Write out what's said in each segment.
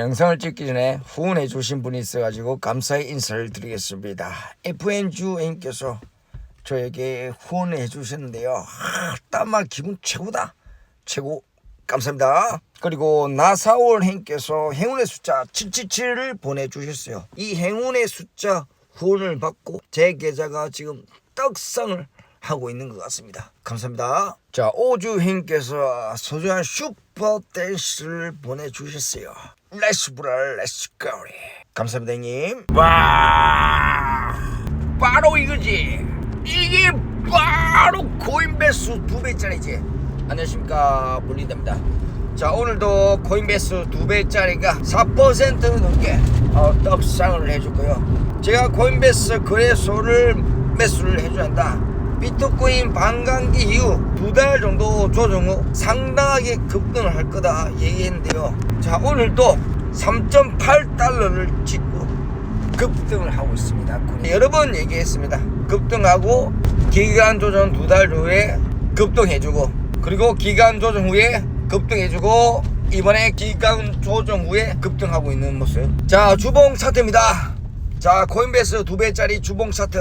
영상을 찍기 전에 후원해 주신 분이 있어가지고 감사의 인사를 드리겠습니다. FN주님께서 저에게 후원해 주셨는데요. 아, 땀말 기분 최고다. 최고 감사합니다. 그리고 나사올 행께서 행운의 숫자 777을 보내주셨어요. 이 행운의 숫자 후원을 받고 제 계좌가 지금 떡상을 하고 있는 것 같습니다. 감사합니다. 자 오주행께서 소중한 슈퍼 댄스를 보내주셨어요. 렛츠 브라 렛츠 고리. 감사합니다 형님. 와 바로 이거지. 이게 바로 코인베스 두 배짜리지. 안녕하십니까 물린답니다. 자 오늘도 코인베스 두 배짜리가 4% 넘게 어, 떡상을 해줬고요. 제가 코인베스 거래소를 매수를 해줘야 한다. 비트코인 반감기 이후 두 달 정도 조정 후 상당하게 급등을 할 거다 얘기했는데요. 자 오늘도 3.8달러를 찍고 급등을 하고 있습니다. 여러 번 얘기했습니다. 급등하고 기간 조정 두 달 후에 급등해주고 그리고 기간 조정 후에 급등해주고 이번에 기간 조정 후에 급등하고 있는 모습. 자 주봉 차트입니다. 자 코인베이스 두 배짜리 주봉 차트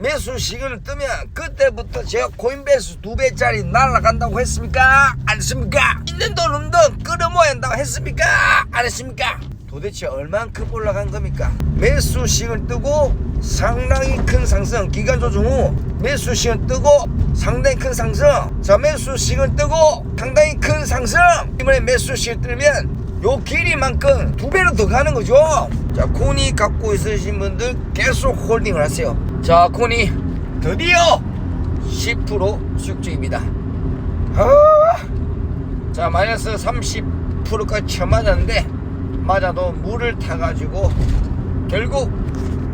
매수 시간을 뜨면 그때부터 제가 코인베이스 두 배짜리 날아간다고 했습니까? 안 했습니까? 있는 돈 없는 돈 끌어모아야 한다고 했습니까? 안 했습니까? 도대체 얼만큼 올라간 겁니까? 매수 시간 뜨고 상당히 큰 상승 기간 조정 후 매수 시간 뜨고 상당히 큰 상승 자 매수 시간 뜨고 상당히 큰 상승 이번에 매수 시간 뜨면 요 길이만큼 두 배로 더 가는 거죠 자 코니 갖고 있으신 분들 계속 홀딩을 하세요 자 코니. 드디어 10% 수익 중입니다. 아, 자 마이너스 30%까지 쳐맞았는데 맞아도 물을 타가지고 결국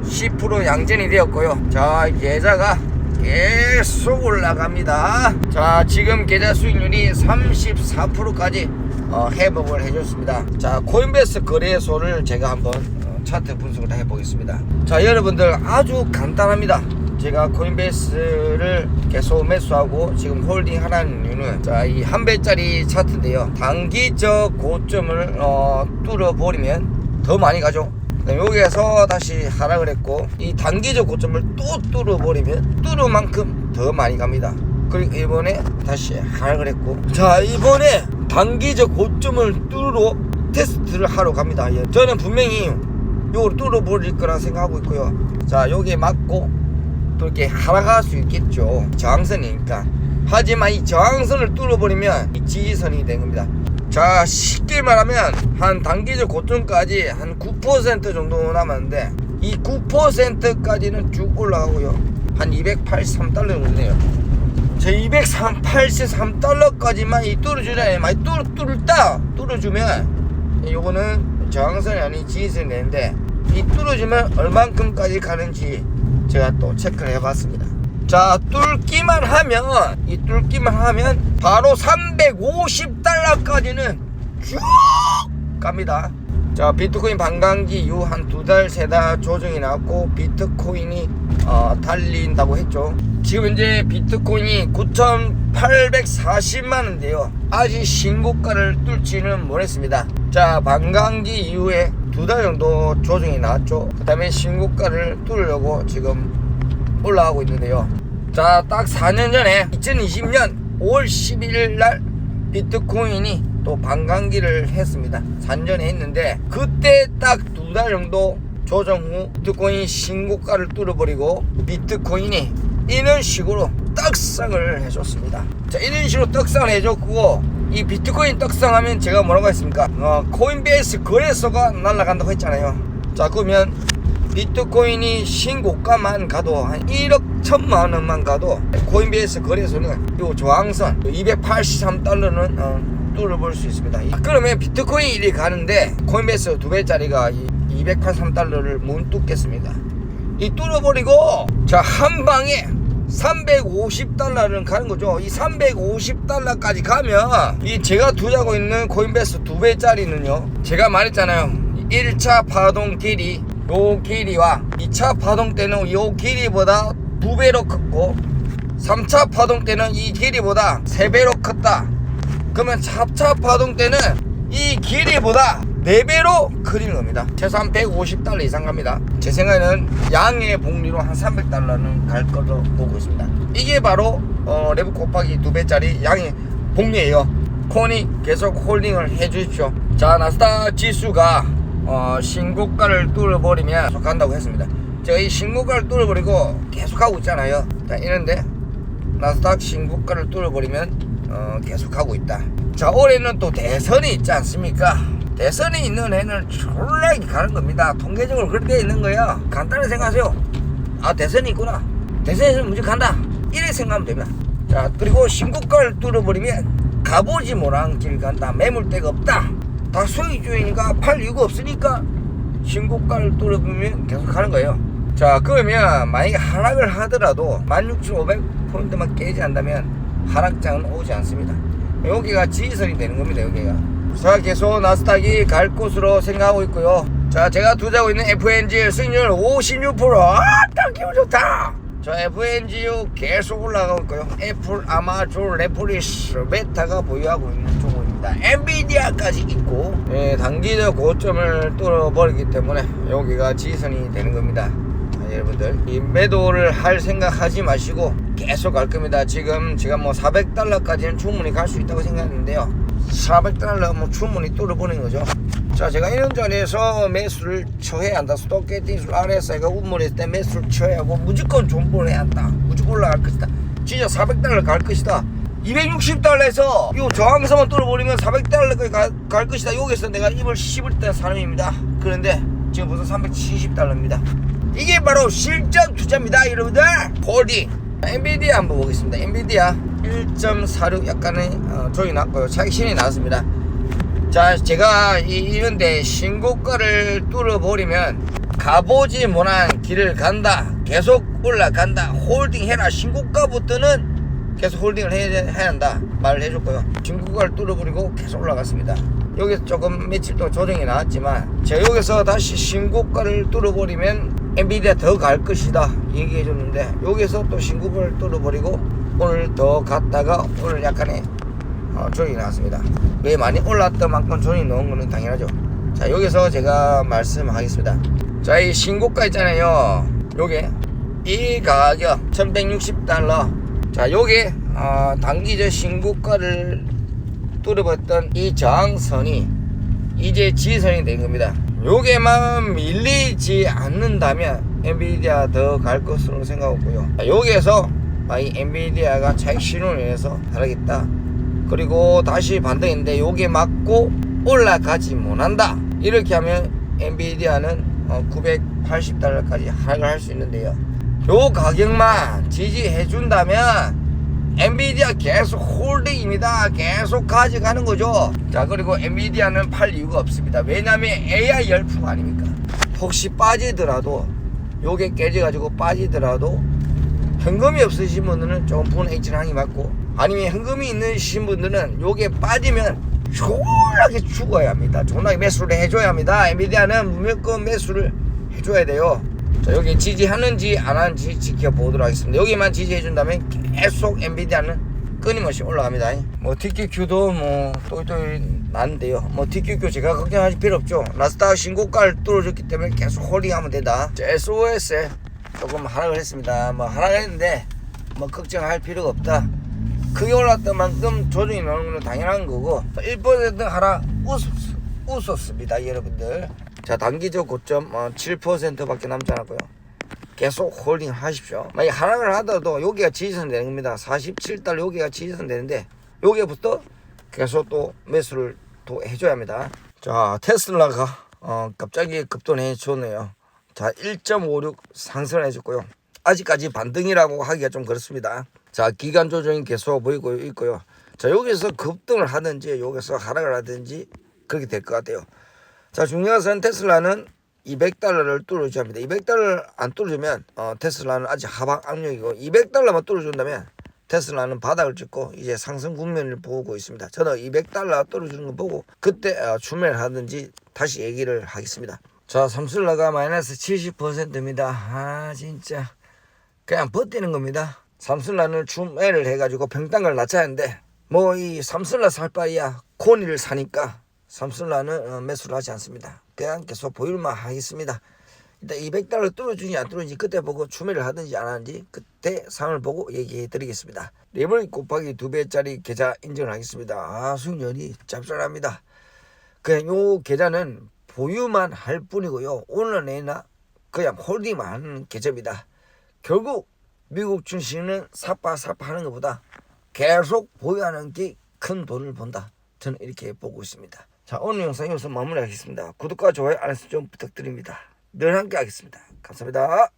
10% 양전이 되었고요. 자 계좌가 계속 올라갑니다. 자 지금 계좌 수익률이 34%까지 어, 회복을 해줬습니다. 자 코인베이스 거래소를 제가 한번 어, 차트 분석을 해보겠습니다. 자 여러분들 아주 간단합니다. 제가 코인베이스를 계속 매수하고 지금 홀딩 하라는 이유는 자이 한 배짜리 차트인데요. 단기적 고점을 어, 뚫어 버리면 더 많이 가죠. 여기에서 다시 하락을 했고 이 단기적 고점을 또 뚫어 버리면 뚫은 만큼 더 많이 갑니다. 그리고 이번에 다시 하락을 했고 자 이번에 단기적 고점을 뚫으러 테스트를 하러 갑니다. 예, 저는 분명히 요걸 뚫어 버릴 거라 생각하고 있고요. 자 여기에 맞고 또 이렇게 하락할 수 있겠죠. 저항선이니까. 하지만 이 저항선을 뚫어버리면 이 지지선이 된 겁니다. 자 쉽게 말하면 한 단기적 고점까지 한 9% 정도 남았는데 이 9%까지는 쭉 올라가고요. 한 283달러 정도 돼요. 제 283달러까지만 이 뚫어주잖아요 많이 뚫, 뚫다! 뚫어주면 요거는 저항선이 아닌 지지선이 되는데 이 뚫어주면 얼만큼까지 가는지 제가 또 체크를 해봤습니다. 자, 뚫기만 하면, 이 뚫기만 하면, 바로 350달러까지는 쭉 갑니다. 자, 비트코인 반감기 이후 한 두 달, 세 달 조정이 나왔고, 비트코인이, 어, 달린다고 했죠. 지금 현재 비트코인이 9,840만원인데요. 아직 신고가를 뚫지는 못했습니다. 자, 반감기 이후에 두 달 정도 조정이 나왔죠. 그 다음에 신고가를 뚫으려고 지금 올라가고 있는데요. 자, 딱 4년 전에 2020년 5월 11일 날 비트코인이 또 반감기를 했습니다. 4년 전에 했는데 그때 딱 두 달 정도 조정 후 비트코인 신고가를 뚫어버리고 비트코인이 이런 식으로 떡상을 해줬습니다. 자, 이런 식으로 떡상을 해줬고 이 비트코인 떡상하면 제가 뭐라고 했습니까? 어, 코인베이스 거래소가 날아간다고 했잖아요. 자, 그러면 비트코인이 신고가만 가도 한 1억 천만 원만 가도 코인베이스 거래소는 요 저항선 283달러는 어, 뚫어볼 수 있습니다. 이- 그러면 비트코인 일이 가는데 코인베이스 두 배짜리가 283달러를 못 뚫겠습니다. 이 뚫어버리고 자 한 방에 350달러는 가는 거죠. 이 350달러까지 가면 이 제가 투자하고 있는 코인베이스 두 배짜리는요. 제가 말했잖아요. 1차 파동 길이 요 길이와 2차 파동 때는 요 길이보다 두 배로 컸고 3차 파동 때는 이 길이보다 세 배로 컸다. 그러면 4차 파동 때는 이 길이보다 4배로 크리는 겁니다. 최소 한 150달러 이상 갑니다. 제 생각에는 양의 복리로 한 300달러는 갈 거로 보고 있습니다. 이게 바로 어, 레브 곱하기 2배짜리 양의 복리예요. 코니 계속 홀딩을 해 주십시오. 자, 나스닥 지수가 어, 신고가를 뚫어버리면 계속 간다고 했습니다. 이 신고가를 뚫어버리고 계속 가고 있잖아요. 자, 이런데 나스닥 신고가를 뚫어버리면 어, 계속 가고 있다. 자, 올해는 또 대선이 있지 않습니까? 대선이 있는 해는 졸라 가는 겁니다. 통계적으로 그렇게 있는 거예요. 간단히 생각하세요. 아, 대선이 있구나. 있으면 무조건 간다. 이렇게 생각하면 됩니다. 자, 그리고 신고가를 뚫어버리면 가보지 못한 길 간다. 매물대가 없다. 다 소유주의니까 팔 이유가 없으니까 신고가를 뚫어보면 계속 가는 거예요. 자, 그러면 만약에 하락을 하더라도 16,500포인트만 깨지 않다면 하락장은 오지 않습니다. 여기가 지지선이 되는 겁니다, 여기가. 자, 계속 나스닥이 갈 곳으로 생각하고 있고요. 자, 제가 투자하고 있는 FNG 수익률 56%. 아, 딱 기분 좋다! 자, FNGU 계속 올라가고 있고요. 애플, 아마존, 레플리스, 메타가 보유하고 있는 종목입니다. 엔비디아까지 있고, 예, 단기적 고점을 뚫어버리기 때문에 여기가 지선이 되는 겁니다. 자, 여러분들, 이 매도를 할 생각 하지 마시고 계속 갈 겁니다. 지금 제가 뭐 400달러까지는 충분히 갈 수 있다고 생각했는데요. 400달러 뭐 충분히 뚫어버리는 거죠. 자, 제가 이런 자리에서 매수를 쳐야 한다. 아래에서 운물에 있을 때 매수를 쳐야 하고 무조건 존버를 해야 한다. 무조건 올라갈 것이다. 진짜 400달러 갈 것이다. 260달러에서 이 저항선만 뚫어버리면 400달러까지 갈, 갈 것이다. 여기서 내가 입을 씹을 때 사람입니다. 그런데 지금 벌써 370달러입니다. 이게 바로 실전 투자입니다, 여러분들. 홀딩. 엔비디아 한번 보겠습니다. 엔비디아 1.46 약간의 어, 조이 났고요. 차익 신이 나왔습니다. 자, 제가 이, 이런데 신고가를 뚫어버리면 가보지 못한 길을 간다. 계속 올라간다. 홀딩 해라. 신고가부터는 계속 홀딩을 해야, 해야 한다. 말을 해줬고요. 신고가를 뚫어버리고 계속 올라갔습니다. 여기서 조금 며칠 동안 조정이 나왔지만 제가 여기서 다시 신고가를 뚫어버리면 엔비디아 더 갈 것이다 얘기해 줬는데 여기서 또 신고가를 뚫어버리고 오늘 더 갔다가 오늘 약간의 어, 조정이 나왔습니다. 왜 많이 올랐던 만큼 조정이 넣은 거는 당연하죠. 자 여기서 제가 말씀하겠습니다. 자 이 신고가 있잖아요. 요게 이 가격 1160달러. 자 요게 어, 단기적 신고가를 뚫어봤던 이 저항선이 이제 지선이 된 겁니다. 요게만 밀리지 않는다면 엔비디아 더 갈 것으로 생각하고요. 여기에서 아, 이 엔비디아가 신호를 내서 하락했다. 그리고 다시 반등했는데 요게 맞고 올라가지 못한다. 이렇게 하면 엔비디아는 980달러까지 하락을 할 수 있는데요. 요 가격만 지지해 준다면 엔비디아 계속 홀딩입니다. 계속 가져가는 거죠. 자, 그리고 엔비디아는 팔 이유가 없습니다. 왜냐면 AI 열풍 아닙니까? 혹시 빠지더라도, 요게 깨져가지고 빠지더라도, 현금이 없으신 분들은 조금 분 H랑이 맞고, 아니면 현금이 있으신 분들은 요게 빠지면 졸라게 죽어야 합니다. 존나게 매수를 해줘야 합니다. 엔비디아는 무조건 매수를 해줘야 돼요. 자, 여기 지지하는지 안 하는지 지켜보도록 하겠습니다. 여기만 지지해준다면 계속 엔비디아는 끊임없이 올라갑니다. 뭐 TQQ도 뭐 또이또이 나는데요. 뭐 TQQ 제가 걱정하실 필요 없죠. 나스닥 신고가를 뚫어줬기 때문에 계속 홀딩하면 된다. 자, SOS에 조금 하락을 했습니다. 뭐 하락을 했는데 뭐 걱정할 필요가 없다. 크게 올랐던 만큼 조정이 나오는 건 당연한 거고 1% 하락 웃, 웃었습니다 여러분들 자 단기적 고점 어, 7%밖에 남지 않았고요 계속 홀딩 하십시오 만약 하락을 하더라도 여기가 지지선 되는 겁니다 47달 여기가 지지선 되는데 여기부터 계속 또 매수를 또 해줘야 합니다 자 테슬라가 어, 갑자기 급등해 줬네요 자 1.56 상승을 해줬고요 아직까지 반등이라고 하기가 좀 그렇습니다. 자, 기간 조정이 계속 보이고 있고요. 자, 여기서 급등을 하든지 여기서 하락을 하든지 그렇게 될 것 같아요. 자, 중요한 것은 테슬라는 200달러를 뚫어줘야 합니다. 200달러를 안 뚫어주면 어, 테슬라는 아직 하방 압력이고 200달러만 뚫어준다면 테슬라는 바닥을 찍고 이제 상승 국면을 보고 있습니다. 저는 200달러 떨어지는 거 보고 그때 어, 추매를 하든지 다시 얘기를 하겠습니다. 자, 삼슬라가 마이너스 70%입니다. 아, 진짜. 그냥 버티는 겁니다. 삼슬라는 춤애를 해가지고 평당을 낮춰야 하는데 뭐 이 삼슬라 살 바에야 코니를 사니까 삼성라는 어, 매수를 하지 않습니다. 그냥 계속 보유만 하겠습니다. 일단 200달러 뚫어주지 안 뚫어주지 그때 보고 추매를 하든지 안 하는지 그때 상을 보고 얘기해 드리겠습니다. 레벨 곱하기 2배짜리 계좌 인증을 하겠습니다. 아 수익률이 짭짤합니다. 그냥 요 계좌는 보유만 할 뿐이고요. 오늘 내나 그냥 홀딩만 하는 계좌입니다. 결국 미국 주식은 사파사파 하는 것보다 계속 보유하는 게 큰 돈을 번다. 저는 이렇게 보고 있습니다. 자 오늘 영상 여기서 마무리하겠습니다. 구독과 좋아요 알람 설정 부탁드립니다. 늘 함께 하겠습니다. 감사합니다.